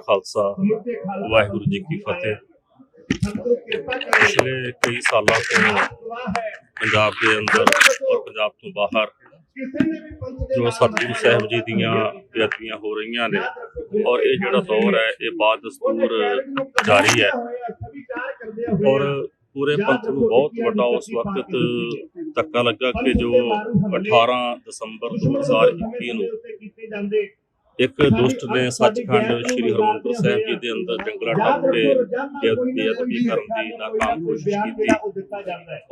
ਕਾ ਖਾਲਸਾ ਵਾਹਿਗੁਰੂ ਜੀ ਕੀ ਫਤਿਹ। ਪਿਛਲੇ ਕਈ ਸਾਲਾਂ ਤੋਂ ਪੰਜਾਬ ਦੇ ਅੰਦਰ ਔਰ ਪੰਜਾਬ ਤੋਂ ਬਾਹਰ ਜੋ ਸਤਿਗੁਰੂ ਸਾਹਿਬ ਜੀ ਦੀਆਂ ਬੇਅਦਬੀਆਂ ਹੋ ਰਹੀਆਂ ਨੇ ਔਰ ਇਹ ਜਿਹੜਾ ਦੌਰ ਹੈ ਇਹ ਬਾਦ ਦਸਤੂਰ ਜਾਰੀ ਹੈ। ਔਰ ਪੂਰੇ ਪੰਥ ਨੂੰ ਬਹੁਤ ਵੱਡਾ ਉਸ ਵਕਤ ਧੱਕਾ ਲੱਗਾ ਕਿ ਜੋ 18 ਦਸੰਬਰ 2021 ਨੂੰ ਇੱਕ ਦੁਸ਼ਟ ਨੇ ਸੱਚਖੰਡ ਸ੍ਰੀ ਹਰਮੰਦਰ ਸਾਹਿਬ ਜੀ ਦੇ ਅੰਦਰ ਜੰਗਲਾ ਟੱਪ ਕੇ ਬੇਅਦ- ਬੇਅਦਬੀ ਕਰਨ ਦੀ ਨਾਕਾਮ ਕੋਸ਼ਿਸ਼ ਕੀਤੀ।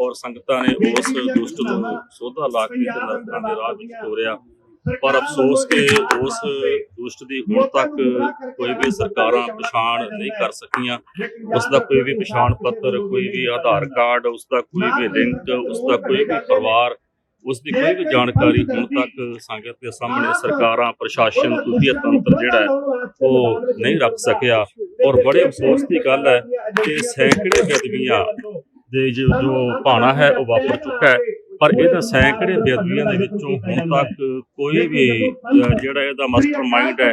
ਔਰ ਸੰਗਤਾਂ ਨੇ ਉਸ ਦੁਸ਼ਟ ਨੂੰ ਸੋਧਾ ਲਾ ਕੇ ਤੇ ਨਰਕਾਂ ਦੇ ਰਾਹ ਵਿੱਚ ਤੋਰਿਆ। ਪਰ ਅਫਸੋਸ ਕਿ ਉਸ ਦੁਸ਼ਟ ਦੀ ਹੁਣ ਤੱਕ ਕੋਈ ਵੀ ਸਰਕਾਰਾਂ ਪਛਾਣ ਨਹੀਂ ਕਰ ਸਕੀਆਂ। ਉਸ ਦਾ ਕੋਈ ਵੀ ਪਛਾਣ ਪੱਤਰ ਕੋਈ ਵੀ ਆਧਾਰ ਕਾਰਡ ਉਸ ਦਾ ਕੋਈ ਵੀ ਲਿੰਕ ਉਸ ਦਾ ਕੋਈ ਵੀ ਪਰਿਵਾਰ ਉਸ ਦੀ ਕੋਈ ਵੀ ਜਾਣਕਾਰੀ ਹੁਣ ਤੱਕ ਸੰਗਤ ਦੇ ਸਾਹਮਣੇ ਸਰਕਾਰਾਂ ਪ੍ਰਸ਼ਾਸਨ ਖੁਫੀਆ ਤੰਤਰ ਜਿਹੜਾ ਹੈ ਉਹ ਨਹੀਂ ਰੱਖ ਸਕਿਆ। ਔਰ ਬੜੇ ਅਫਸੋਸ ਦੀ ਗੱਲ ਹੈ ਕਿ ਸੈਂਕੜੇ ਬੇਦਬੀਆਂ ਦੇ ਜੋ ਭਾਣਾ ਹੈ ਉਹ ਵਾਪਰ ਚੁੱਕਾ ਹੈ। ਪਰ ਇਹਦਾ ਸੈਂਕੜੇ ਬੇਦਬੀਆਂ ਦੇ ਵਿੱਚੋਂ ਹੁਣ ਤੱਕ ਕੋਈ ਵੀ ਜਿਹੜਾ ਇਹਦਾ ਮਾਸਟਰਮਾਈਂਡ ਹੈ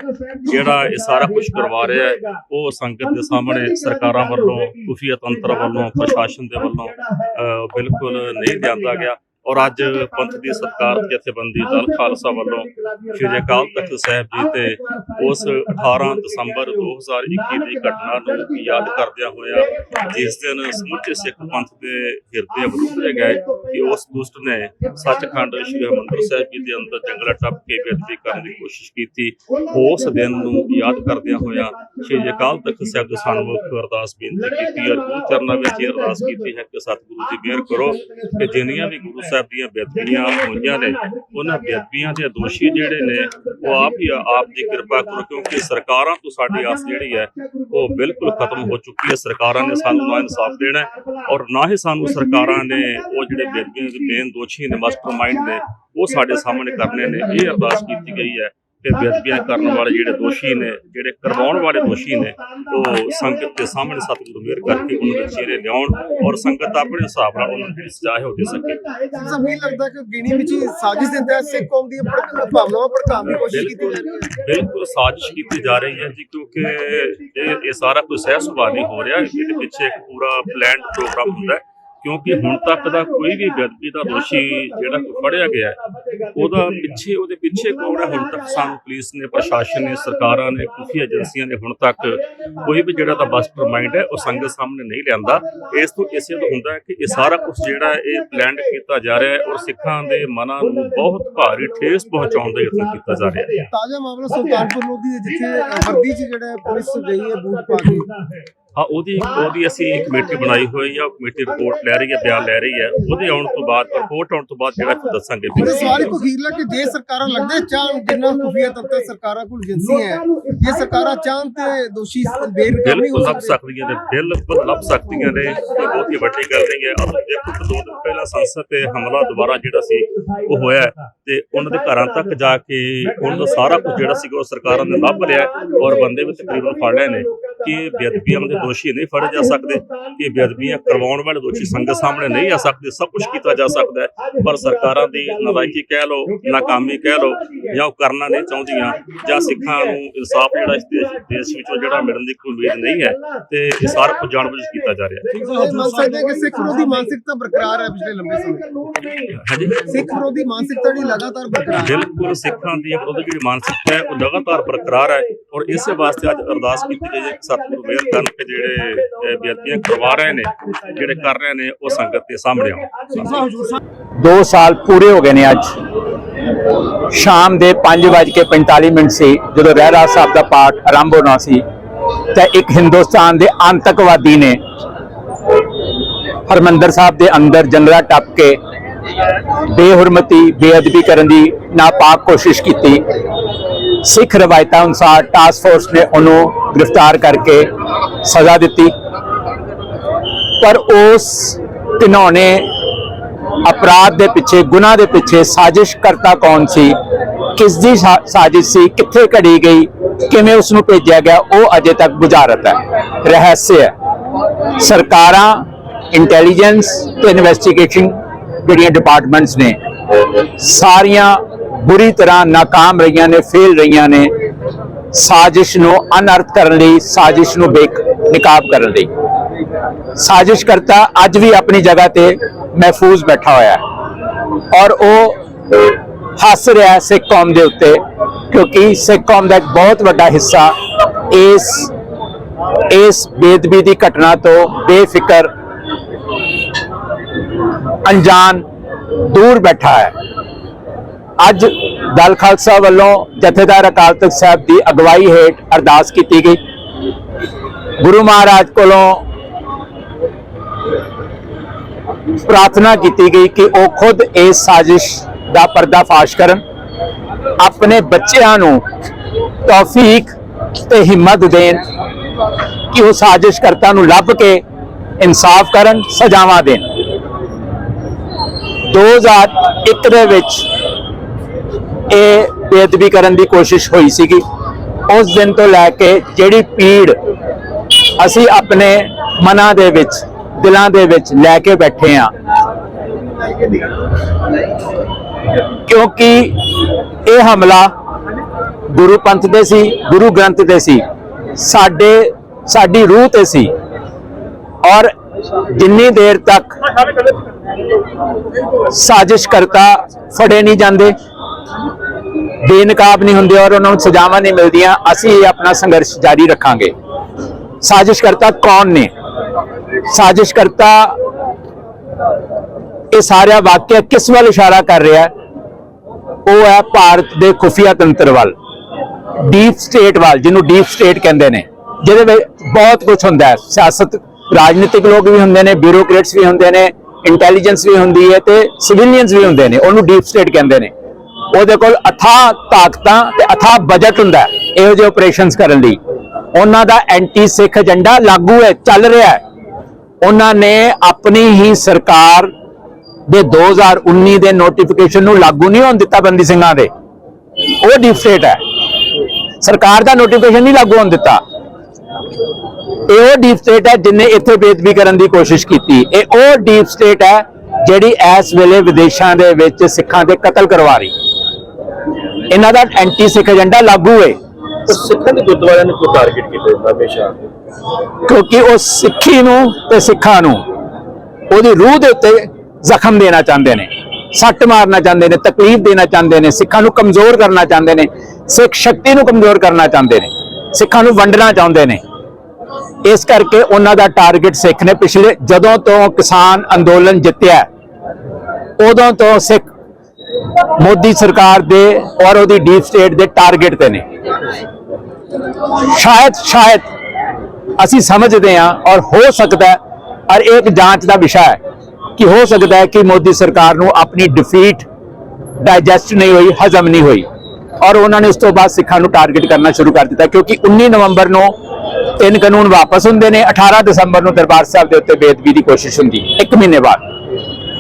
ਜਿਹੜਾ ਇਹ ਸਾਰਾ ਕੁਝ ਕਰਵਾ ਰਿਹਾ ਹੈ ਉਹ ਸੰਗਤ ਦੇ ਸਾਹਮਣੇ ਸਰਕਾਰਾਂ ਵੱਲੋਂ ਖੁਫੀਆ ਤੰਤਰ ਵੱਲੋਂ ਪ੍ਰਸ਼ਾਸਨ ਦੇ ਵੱਲੋਂ ਬਿਲਕੁਲ ਨਹੀਂ ਲਿਆਂਦਾ ਗਿਆ। ਔਰ ਅੱਜ ਪੰਥ ਦੀ ਸਤਕਾਰ ਜਥੇਬੰਦੀ ਦਲ ਖਾਲਸਾ ਵੱਲੋਂ ਸ਼੍ਰੀ ਅਕਾਲ ਤਖਤ ਸਾਹਿਬ ਜੀ ਤੇ ਉਸ 18 ਦਸੰਬਰ 2021 ਦੀ ਘਟਨਾ ਨੂੰ ਯਾਦ ਕਰਦਿਆਂ ਹੋਇਆ ਜਿਸ ਦਿਨ ਸਮੁੱਚੇ ਸਿੱਖ ਪੰਥ ਦੇ ਹਿਰਦੇ ਬੁੱਝੇ ਗਏ ਕਿ ਉਸ ਦੁਸ਼ਟ ਨੇ ਸੱਚਖੰਡ ਸ਼੍ਰੀ ਹਰਿਮੰਦਰ ਸਾਹਿਬ ਜੀ ਦੇ ਅੰਦਰ ਜੰਗਲਾ ਟੱਪ ਕੇ ਬੇਅਦਬੀ ਕਰਨ ਦੀ ਕੋਸ਼ਿਸ਼ ਕੀਤੀ, ਉਸ ਦਿਨ ਨੂੰ ਯਾਦ ਕਰਦਿਆਂ ਹੋਇਆ ਸ਼੍ਰੀ ਅਕਾਲ ਤਖਤ ਸਾਹਿਬ ਦੇ ਸਨਮੁਖ ਅਰਦਾਸ ਬੇਨਤੀ ਕੀਤੀ ਔਰ ਗੁਰੂ ਚਰਨਾਂ ਵਿੱਚ ਇਹ ਅਰਦਾਸ ਕੀਤੀ ਹੈ ਕਿ ਸਤਿਗੁਰੂ ਜੀ ਮਿਹਰ ਕਰੋ ਕਿ ਜਿੰਨੀਆਂ ਵੀ ਗੁਰੂ ਸਾਹਿਬ ਦੀਆਂ ਬੇਅਦਬੀਆਂ ਹੋਈਆਂ ਨੇ, ਉਹਨਾਂ ਬੇਅਦਬੀਆਂ ਦੇ ਦੋਸ਼ੀ ਜਿਹੜੇ ਨੇ, ਉਹ ਆਪ ਹੀ ਆਪ ਦੀ ਕਿਰਪਾ ਕਰੋ, ਕਿਉਂਕਿ ਸਰਕਾਰਾਂ ਤੋਂ ਸਾਡੀ ਆਸ ਜਿਹੜੀ ਹੈ, ਉਹ ਬਿਲਕੁਲ ਖਤਮ ਹੋ ਚੁੱਕੀ ਹੈ। ਸਰਕਾਰਾਂ ਨੇ ਸਾਨੂੰ ਨਾ ਇਨਸਾਫ ਦੇਣਾ ਔਰ ਨਾ ਹੀ ਸਾਨੂੰ ਸਰਕਾਰਾਂ ਨੇ ਉਹ ਜਿਹੜੇ ਬੇਅਦਬੀਆਂ ਦੇ ਮੇਨ ਦੋਸ਼ੀ ਨੇ ਮਾਸਟਰਮਾਈਂਡ ਨੇ, ਉਹ ਸਾਡੇ ਸਾਹਮਣੇ ਕਰਨੇ ਨੇ। ਇਹ ਅਰਦਾਸ ਕੀਤੀ ਗਈ ਹੈ ਕਿ ਬੇਅਦਬੀਆਂ ਕਰਨ ਵਾਲੇ ਜਿਹੜੇ ਦੋਸ਼ੀ ਨੇ ਜਿਹੜੇ ਕਰਵਾਉਣ ਵਾਲੇ ਦੋਸ਼ੀ ਨੇ ਉਹ ਸੰਗਤ ਦੇ ਸਾਹਮਣੇ ਸਤਿਗੁਰੂ ਮਿਹਰ ਕਰਕੇ ਉਹਨਾਂ ਦੇ ਚਿਹਰੇ ਲਿਆਉਣ ਔਰ ਸੰਗਤ ਆਪਣੇ ਹਿਸਾਬ ਨਾਲ ਉਹਨਾਂ ਦੀ ਸਜ਼ਾ ਹੈ ਦੇ ਸਕੇ। ਸਾਨੂੰ ਇਹ ਲੱਗਦਾ ਕਿ ਗਿਣੀ ਵਿੱਚ ਸਾਜ਼ਿਸ਼ ਦੇ ਤਹਿਤ ਸਿੱਖ ਕੌਮ ਭੜਕ- ਭਾਵਨਾਵਾਂ ਭੜਕਾਉਣ ਦੀ ਕੋਸ਼ਿਸ਼ ਕੀਤੀ ਜਾ ਰਹੀ ਹੈ। ਬਿਲਕੁਲ ਸਾਜ਼ਿਸ਼ ਕੀਤੀ ਜਾ ਰਹੀ ਹੈ ਜੀ ਕਿਉਂਕਿ ਇਹ ਇਹ ਸਾਰਾ ਕੁਝ ਸਹਿ ਸੁਭਾਅ ਨਹੀਂ ਹੋ ਰਿਹਾ ਇਹਦੇ ਪਿੱਛੇ ਇੱਕ ਪੂਰਾ ਪਲਾਨਡ ਪ੍ਰੋਗਰਾਮ ਹੁੰਦਾ ਹੈ ਕਿਉਂਕਿ ਹੁਣ ਤੱਕ ਦਾ ਕੋਈ ਵੀ ਬੇਅਦਬੀ ਦਾ ਦੋਸ਼ੀ ਜਿਹੜਾ ਫੜਿਆ ਗਿਆ ਹੈ ਉਹਦਾ ਪਿੱਛੇ, ਉਹਦੇ ਪਿੱਛੇ ਕੌਣ ਹੈ ਹੁਣ ਤੱਕ ਸਾਨੂੰ ਪੁਲਿਸ ਨੇ, ਪ੍ਰਸ਼ਾਸਨ ਨੇ, ਸਰਕਾਰਾਂ ਨੇ, ਖੁਫੀਆ ਏਜੰਸੀਆਂ ਨੇ ਹੁਣ ਤੱਕ ਕੋਈ ਵੀ ਜਿਹੜਾ ਤਾਂ ਬਸਟਰ ਮਾਈਂਡ ਹੈ, ਉਹ ਸੰਗਤ ਸਾਹਮਣੇ ਨਹੀਂ ਲਿਆਂਦਾ। ਇਸ ਤੋਂ ਇਸੇ ਤੋਂ ਹੁੰਦਾ ਕਿ ਇਹ ਸਾਰਾ ਕੁਝ ਜਿਹੜਾ ਇਹ ਪਲਾਨਡ ਕੀਤਾ ਜਾ ਰਿਹਾ ਹੈ ਔਰ ਸਿੱਖਾਂ ਦੇ ਮਨਾਂ ਨੂੰ ਬਹੁਤ ਭਾਰੀ ਠੇਸ ਪਹੁੰਚਾਉਣ ਦਾ ਯਤਨ ਕੀਤਾ ਜਾ ਰਿਹਾ ਹੈ। ਤਾਜ਼ਾ ਮਾਮਲਾ ਸੁਲਤਾਨਪੁਰ ਲੋਧੀ ਦੇ ਜਿੱਥੇ ਵਰਦੀ 'ਚ ਜਿਹੜਾ ਪੁਲਿਸ ਗਈ ਹੈ ਬੂਟ ਪਾ ਕੇ। ਹਾਂ ਉਹਦੀ ਉਹਦੀ ਅਸੀਂ ਇੱਕ ਕਮੇਟੀ ਬਣਾਈ ਹੋਈ ਆ ਕਮੇਟੀ ਰਿਪੋਰਟ ਲੈ ਰਹੀ ਹੈ ਬਿਆਨ ਲੈ ਰਹੀ ਹੈ। ਉਹਦੇ ਆਉਣ ਤੋਂ ਬਾਅਦ ਰਿਪੋਰਟ ਆਉਣ ਤੋਂ ਬਾਅਦ ਜਿਹੜਾ ਦੱਸਾਂਗੇ ਵੀ ਸਵਾਲ ਕੋ ਅਖੀਰਲਾ ਕਿ ਜੇ ਸਰਕਾਰਾਂ ਲੱਗਦੇ ਚਾਹਣ ਜਿੰਨਾ ਖੁਫੀਆ ਤੰਤਰ ਸਰਕਾਰਾਂ ਕੋਲ ਏਜੰਸੀ ਹੈ। ਜੇ ਸਰਕਾਰਾਂ ਚਾਹਣ ਤੇ ਦੋਸ਼ੀ ਨਹੀਂ ਹੋ ਬਿਲਕੁਲ ਲੱਭ ਸਕਦੇ ਸਕਦੀਆਂ ਨੇ ਬਿਲਕੁਲ ਲੱਭ ਸਕਦੀਆਂ ਨੇ। ਇਹ ਬਹੁਤ ਹੀ ਵੱਡੀ ਗੱਲ ਨਹੀਂ ਹੈ। ਅਬ ਦੇਖੋ ਦੋ ਦਿਨ ਪਹਿਲਾਂ ਸੰਸਦ ਤੇ ਹਮਲਾ ਦੁਬਾਰਾ ਜਿਹੜਾ ਸੀ ਉਹ ਹੋਇਆ ਤੇ ਉਹਨਾਂ ਦੇ ਘਰਾਂ ਤੱਕ ਜਾ ਕੇ ਉਹਨਾਂ ਦਾ ਸਾਰਾ ਕੁਝ ਜਿਹੜਾ ਸੀਗਾ ਉਹ ਸਰਕਾਰਾਂ ਨੇ ਲੱਭ ਲਿਆ ਔਰ ਬੰਦੇ ਵੀ ਤਕਰੀਬਨ ਫੜ ਲਏ ਨੇ। ਕਿ ਬੇਅਦਬੀਆਂ ਦੇ ਦੋਸ਼ੀ ਨਹੀਂ ਫੜੇ ਜਾ ਸਕਦੇ ਕਿ ਬੇਅਦਬੀਆਂ ਕਰਵਾਉਣ ਵਾਲੇ ਦੋਸ਼ੀ ਸੰਗਤ ਸਾਹਮਣੇ ਨਹੀਂ ਆ ਸਕਦੇ ਸਭ ਕੁਝ ਕੀਤਾ ਜਾ ਸਕਦਾ ਹੈ। ਪਰ ਸਰਕਾਰਾਂ ਦੀ ਨਲਾਇਕੀ ਕਹਿ ਲਓ ਨਾਕਾਮੀ ਕਹਿ ਲਓ ਜਾਂ ਉਹ ਕਰਨਾ ਨਹੀਂ ਚਾਹੁੰਦੀਆਂ ਜਾਂ ਸਿੱਖਾਂ ਨੂੰ ਇਨਸਾਫ ਜਿਹੜਾ ਇਸ ਦੇਸ਼ ਵਿੱਚੋਂ ਜਿਹੜਾ ਮਿਲਣ ਦੀ ਕੋਈ ਉਮੀਦ ਨਹੀਂ ਹੈ ਤੇ ਇਹ ਸਾਰਾ ਕੁਝ ਜਾਣਬੁੱਝ ਕੀਤਾ ਜਾ ਰਿਹਾ ਇਹ ਮੰਨ ਸਕਦੇ ਹਾਂ ਕਿ ਸਿੱਖ ਵਿਰੋਧੀ ਮਾਨਸਿਕਤਾ ਬਰਕਰਾਰ ਹੈ ਪਿਛਲੇ ਲੰਬੇ ਸਮੇਂ ਹੈ ਹਾਂਜੀ। ਸਿੱਖ ਵਿਰੋਧੀ ਮਾਨਸਿਕਤਾ ਜਿਹੜੀ ਲਗਾਤਾਰ ਬਰਕਰਾਰ ਹੈ। ਬਿਲਕੁਲ ਸਿੱਖਾਂ ਦੀ ਵਿਰੋਧ ਜਿਹੜੀ ਮਾਨਸਿਕਤਾ ਹੈ ਉਹ ਲਗਾਤਾਰ ਬਰਕਰਾਰ ਹੈ ਔਰ ਇਸੇ ਵਾਸਤੇ ਅੱਜ ਅਰਦਾਸ ਕੀਤੀ ਗਈ ਹੈ ਕਿ ਮਿਹਰ ਕਰਨ ਕਿ ਜਿਹੜੇ ਬੇਅਦਬੀਆਂ ਕਰਵਾ ਰਹੇ ਨੇ, ਜਿਹੜੇ ਕਰ ਰਹੇ ਨੇ, ਉਹ ਸੰਗਤ ਦੇ ਸਾਹਮਣੇ ਆਉਣ। 2 ਸਾਲ ਪੂਰੇ ਹੋ ਗਏ ਨੇ ਅੱਜ। ਸ਼ਾਮ ਦੇ 5:45 ਮਿੰਟ ਸੀ, ਜਦੋਂ ਰਹਿਰਾਸ ਸਾਹਿਬ ਦਾ ਪਾਠ ਆਰੰਭ ਹੋਣਾ ਸੀ, ਤਾਂ ਇੱਕ ਹਿੰਦੁਸਤਾਨ ਦੇ ਆਤੰਕਵਾਦੀ ਨੇ ਹਰਮੰਦਰ ਸਾਹਿਬ ਦੇ ਅੰਦਰ ਜੰਗਲਾ ਟੱਪ ਕੇ ਬੇਹੁਰਮਤੀ, ਬੇਅਦਬੀ ਕਰਨ ਦੀ ਨਾਪਾਕ ਕੋਸ਼ਿਸ਼ ਕੀਤੀ। ਸਿੱਖ ਰਵਾਇਤਾਂ ਅਨੁਸਾਰ ਟਾਸਕ ਫੋਰਸ ਨੇ ਉਹਨੂੰ ਗ੍ਰਿਫਤਾਰ ਕਰਕੇ ਸਜ਼ਾ ਦਿੱਤੀ। ਪਰ ਉਸ ਘਿਨੌਣੇ ਅਪਰਾਧ ਦੇ ਪਿੱਛੇ, ਗੁਨਾਹ ਦੇ ਪਿੱਛੇ ਸਾਜ਼ਿਸ਼ ਕਰਤਾ ਕੌਣ ਸੀ? ਕਿਸ ਦੀ ਸਾਜ਼ਿਸ਼ ਸੀ? ਕਿੱਥੇ ਘੜੀ ਗਈ? ਕਿਵੇਂ ਉਸ ਨੂੰ ਭੇਜਿਆ ਗਿਆ? ਉਹ ਅਜੇ ਤੱਕ ਬੁਝਾਰਤ ਹੈ, ਰਹੱਸ ਹੈ। ਸਰਕਾਰਾਂ ਇੰਟੈਲੀਜੈਂਸ ਤੇ ਇਨਵੈਸਟੀਗੇਸ਼ਨ ਜਿਹੜੀਆਂ ਡਿਪਾਰਟਮੈਂਟਸ ਨੇ। ਸਾਰੀਆਂ ਬੁਰੀ ਤਰ੍ਹਾਂ ناکਾਮ ਰਹੀਆਂ ਨੇ, ਫੇਲ ਰਹੀਆਂ ਨੇ। ਸਾਜ਼ਿਸ਼ ਨੂੰ ਅਨਰਥ ਕਰਨ ਲਈ, ਸਾਜ਼ਿਸ਼ ਨੂੰ ਬੇਕ, ਨਿਕਾਬ ਕਰਨ ਲਈ। ਸਾਜ਼ਿਸ਼ ਕਰਤਾ ਅੱਜ ਵੀ ਆਪਣੀ ਜਗ੍ਹਾ ਤੇ ਮਹਿਫੂਜ਼ ਬੈਠਾ ਹੋਇਆ ਔਰ ਉਹ ਹੱਸ ਰਿਹਾ ਸਿੱਖ ਕੌਮ ਦੇ ਉੱਤੇ, ਕਿਉਂਕਿ ਸਿੱਖ ਕੌਮ ਦਾ ਇੱਕ ਬਹੁਤ ਵੱਡਾ ਹਿੱਸਾ ਇਸ ਇਸ ਬੇਦਬੀ ਦੀ ਘਟਨਾ ਤੋਂ ਬੇਫਿਕਰ ਅਣਜਾਣ ਦੂਰ ਬੈਠਾ ਹੈ। ਅੱਜ ਦਲ ਖਾਲਸਾ ਵੱਲੋਂ ਜਥੇਦਾਰ ਅਕਾਲ ਤਖਤ ਸਾਹਿਬ ਦੀ ਅਗਵਾਈ ਹੇਠ ਅਰਦਾਸ ਕੀਤੀ ਗਈ। ਗੁਰੂ ਮਹਾਰਾਜ ਕੋਲੋਂ ਪ੍ਰਾਰਥਨਾ ਕੀਤੀ ਗਈ ਕਿ ਉਹ ਖੁਦ ਇਸ ਸਾਜ਼ਿਸ਼ ਦਾ ਪਰਦਾਫਾਸ਼ ਕਰਨ। ਆਪਣੇ ਬੱਚਿਆਂ ਨੂੰ ਤੌਫੀਕ ਤੇ ਹਿੰਮਤ ਦੇਣ ਕਿ ਉਹ ਸਾਜ਼ਿਸ਼ਕਰਤਾ ਨੂੰ ਲੱਭ ਕੇ ਇਨਸਾਫ ਕਰਨ, ਸਜ਼ਾਵਾਂ ਦੇਣ। 2001 ਦੇ ਵਿੱਚ ਇਹ ਬੇਅਦਬੀ ਕਰਨ ਦੀ ਕੋਸ਼ਿਸ਼ ਹੋਈ ਸੀਗੀ। ਉਸ ਦਿਨ ਤੋਂ ਲੈ ਕੇ ਜਿਹੜੀ ਪੀੜ ਅਸੀਂ ਆਪਣੇ ਮਨਾਂ ਦੇ ਵਿੱਚ, ਦਿਲਾਂ ਦੇ ਵਿੱਚ ਲੈ ਕੇ ਬੈਠੇ ਆ ਕਿਉਂਕਿ ਇਹ ਹਮਲਾ ਗੁਰੂ ਪੰਥ ਦੇ ਸੀ, ਗੁਰੂ ਗ੍ਰੰਥ ਦੇ ਸੀ, ਸਾਡੇ, ਸਾਡੀ ਰੂਹ ਤੇ ਸੀ। ਔਰ ਜਿੰਨੀ ਦੇਰ ਤੱਕ ਸਾਜ਼ਿਸ਼ ਕਰਤਾ ਫੜੇ ਨਹੀਂ ਜਾਂਦੇ, ਬੇਨਕਾਬ ਨਹੀਂ ਹੁੰਦੇ ਔਰ ਉਹਨਾਂ ਨੂੰ ਸਜ਼ਾਵਾਂ ਨਹੀਂ ਮਿਲਦੀਆਂ, ਅਸੀਂ ਇਹ ਆਪਣਾ ਸੰਘਰਸ਼ ਜਾਰੀ ਰੱਖਾਂਗੇ। ਸਾਜ਼ਿਸ਼ ਕਰਤਾ ਕੌਣ ਨੇ? ਸਾਜ਼ਿਸ਼ ਕਰਤਾ ਇਹ ਸਾਰਾ ਵਾਕਿਆ ਕਿਸ ਵੱਲ ਇਸ਼ਾਰਾ ਕਰ ਰਿਹਾ ਹੈ? ਉਹ ਹੈ ਭਾਰਤ ਦੇ ਖੁਫੀਆ ਤੰਤਰ ਵੱਲ, ਡੀਪ ਸਟੇਟ ਵੱਲ, ਜਿਹਨੂੰ ਡੀਪ ਸਟੇਟ ਕਹਿੰਦੇ ਨੇ, ਜਿਹਦੇ ਵਿੱਚ ਬਹੁਤ ਕੁਝ ਹੁੰਦਾ ਹੈ, ਸਿਆਸਤ ਰਾਜਨੀਤਿਕ ਲੋਕ ਵੀ ਹੁੰਦੇ ਨੇ ਬਿਊਰੋਕ੍ਰੇਟਸ ਵੀ ਹੁੰਦੇ ਨੇ ਇੰਟੈਲੀਜੈਂਸ ਵੀ ਹੁੰਦੀ ਹੈ ਤੇ ਸਿਵਿਲੀਅਨਸ ਵੀ ਹੁੰਦੇ ਨੇ ਉਹਨੂੰ ਡੀਪ ਸਟੇਟ ਕਹਿੰਦੇ ਨੇ ਉਹਦੇ ਕੋਲ ਅਥਾ ਤਾਕਤਾਂ ਤੇ ਅਥਾ ਬਜਟ ਹੁੰਦਾ ਹੈ ਇਹੋ ਜਿਹੇ ਆਪਰੇਸ਼ਨਸ ਕਰਨ ਲਈ ਉਹਨਾਂ ਦਾ ਐਂਟੀ ਸਿੱਖ ਏਜੰਡਾ ਲਾਗੂ ਹੈ ਚੱਲ ਰਿਹਾ ਹੈ ਉਹਨਾਂ ਨੇ ਆਪਣੀ ਹੀ ਸਰਕਾਰ ਦੇ 2019 ਦੇ ਨੋਟੀਫਿਕੇਸ਼ਨ ਨੂੰ ਲਾਗੂ ਨਹੀਂ ਹੋਣ ਦਿੱਤਾ ਬੰਦੀ ਸਿੰਘਾਂ ਦੇ ਉਹ ਡੀਪ ਸਟੇਟ ਹੈ ਸਰਕਾਰ ਦਾ ਨੋਟੀਫਿਕੇਸ਼ਨ ਨਹੀਂ ਲਾਗੂ ਹੋਣ ਦਿੱਤਾ ਇਹ ਉਹ ਡੀਪ ਸਟੇਟ ਹੈ ਜਿਨੇ ਇੱਥੇ ਬੇਦਬੀ ਕਰਨ ਦੀ ਕੋਸ਼ਿਸ਼ ਕੀਤੀ। ਇਹ ਉਹ ਡੀਪ ਸਟੇਟ ਹੈ ਜਿਹੜੀ ਇਸ ਵੇਲੇ ਵਿਦੇਸ਼ਾਂ ਦੇ ਵਿੱਚ ਸਿੱਖਾਂ ਦੇ ਕਤਲ ਕਰਵਾ ਰਹੀ। ਇਹਨਾਂ ਦਾ ਐਂਟੀ ਸਿੱਖ ਏਜੰਡਾ ਲਾਗੂ ਹੈ ਸਿੱਖਾਂ ਦੇ ਗੁਰਦੁਆਰਿਆਂ ਨੂੰ ਕਿਉਂ ਟਾਰਗੇਟ ਕੀਤਾ ਹਮੇਸ਼ਾ? ਕਿਉਂਕਿ ਉਹ ਸਿੱਖੀ ਨੂੰ ਤੇ ਸਿੱਖਾਂ ਨੂੰ ਉਹਦੀ ਰੂਹ ਦੇ ਉੱਤੇ ਜ਼ਖਮ ਦੇਣਾ ਚਾਹੁੰਦੇ ਨੇ ਸੱਟ ਮਾਰਨਾ ਚਾਹੁੰਦੇ ਨੇ ਤਕਲੀਫ ਦੇਣਾ ਚਾਹੁੰਦੇ ਨੇ ਸਿੱਖਾਂ ਨੂੰ ਕਮਜ਼ੋਰ ਕਰਨਾ ਚਾਹੁੰਦੇ ਨੇ ਸਿੱਖ ਸ਼ਕਤੀ ਨੂੰ ਕਮਜ਼ੋਰ ਕਰਨਾ ਚਾਹੁੰਦੇ ਨੇ ਸਿੱਖਾਂ ਨੂੰ ਵੰਡਣਾ ਚਾਹੁੰਦੇ ਨੇ। ਇਸ ਕਰਕੇ ਉਹਨਾਂ ਦਾ ਟਾਰਗੇਟ ਸਿੱਖ ਨੇ ਪਿਛਲੇ ਜਦੋਂ ਤੋਂ ਕਿਸਾਨ ਅੰਦੋਲਨ ਜਿੱਤਿਆ ਉਦੋਂ ਤੋਂ ਸਿੱਖ ਮੋਦੀ ਸਰਕਾਰ ਦੇ ਔਰ ਉਹਦੀ ਡੀਪ ਸਟੇਟ ਦੇ ਟਾਰਗੇਟ ਤੇ ਨੇ। ਸ਼ਾਇਦ ਸ਼ਾਇਦ ਅਸੀਂ ਸਮਝਦੇ ਹਾਂ ਔਰ ਹੋ ਸਕਦਾ ਹੈ ਔਰ ਇਹ ਇੱਕ ਜਾਂਚ ਦਾ ਵਿਸ਼ਾ ਹੈ ਕਿ ਹੋ ਸਕਦਾ ਹੈ ਕਿ ਮੋਦੀ ਸਰਕਾਰ ਨੂੰ ਆਪਣੀ ਡਿਫੀਟ ਡਾਈਜੈਸਟ ਨਹੀਂ ਹੋਈ, ਹਜ਼ਮ ਨਹੀਂ ਹੋਈ ਔਰ ਉਹਨਾਂ ਨੇ ਉਸ ਤੋਂ ਬਾਅਦ ਸਿੱਖਾਂ ਨੂੰ ਟਾਰਗੇਟ ਕਰਨਾ ਸ਼ੁਰੂ ਕਰ ਦਿੱਤਾ ਕਿਉਂਕਿ 19 ਨਵੰਬਰ ਨੂੰ ਤਿੰਨ ਕਾਨੂੰਨ ਵਾਪਸ ਹੁੰਦੇ ਨੇ 18 ਦਸੰਬਰ ਨੂੰ ਦਰਬਾਰ ਸਾਹਿਬ ਦੇ ਉੱਤੇ ਬੇਦਬੀ ਦੀ ਕੋਸ਼ਿਸ਼ ਹੁੰਦੀ ਹੈ, ਇੱਕ ਮਹੀਨੇ ਬਾਅਦ।